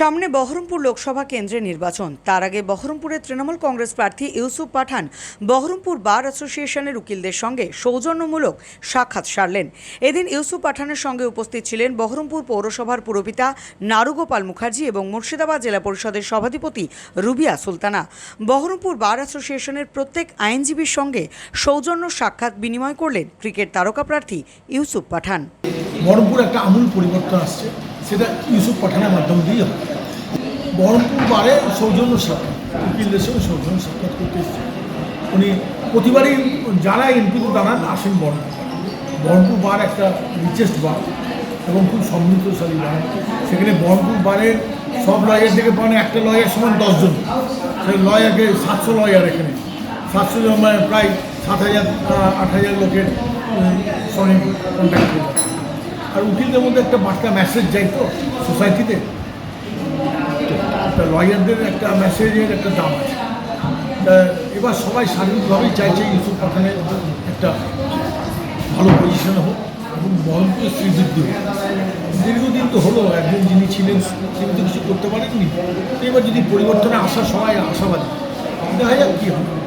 সামনে বহরমপুর লোকসভা কেন্দ্রের নির্বাচন। তার আগে বহরমপুরের তৃণমূল কংগ্রেস প্রার্থী ইউসুফ পাঠান বহরমপুর বার অ্যাসোসিয়েশনের উকিলদের সঙ্গে সৌজন্যমূলক সাক্ষাৎ সারলেন। এদিন ইউসুফ পাঠানের সঙ্গে উপস্থিত ছিলেন বহরমপুর পৌরসভার পুরপিতা নারুগোপাল মুখার্জি এবং মুর্শিদাবাদ জেলা পরিষদের সভাধিপতি রুবিয়া সুলতানা। বহরমপুর বার অ্যাসোসিয়েশনের প্রত্যেক আইনজীবীর সঙ্গে সৌজন্য সাক্ষাৎ বিনিময় করলেন ক্রিকেট তারকা প্রার্থী ইউসুফ পাঠান। বহরমপুর একটা আমূল পরিবর্তন আসছে। সেটা ইউসুফ পাঠানের মাধ্যম দিয়েই হবে। বহরমপুর বারে সৌজন্য সাক্ষাৎ উকিলদের সঙ্গে সৌজন্য সাক্ষাৎ করতে এসেছে। উনি প্রতিবারই যারা এমপিতে দাঁড়ান আসেন বহরমপুর। বহরমপুর বার একটা রিচেস্ট বার এবং খুব সমৃদ্ধশালী বার। সেখানে বহরমপুর বারের সব লয়ার থেকে পান একটা লয়ার সমান দশজন। সেই লয়ারকে সাতশো লয়ার এখানে। সাতশো জন মানে প্রায় সাত হাজার আট হাজার লোকের সঙ্গে কন্ট্যাক্ট করবে আর উকিলদের মধ্যে একটা বার্তা মেসেজ যায় তো সোসাইটিতে একটা লয়ারদের একটা মেসেজের একটা দাম আছে। এবার সবাই সার্বিকভাবেই চাইছে ইউসুফ পাঠানের একটা ভালো পজিশনে হোক এবং শ্রীবৃদ্ধি হোক। দীর্ঘদিন তো হলো, একজন যিনি ছিলেন, তিনি তো কিছু করতে পারেননি। এবার যদি পরিবর্তনে আসা সবাই আশাবাদী। দেখা যাক কী হবে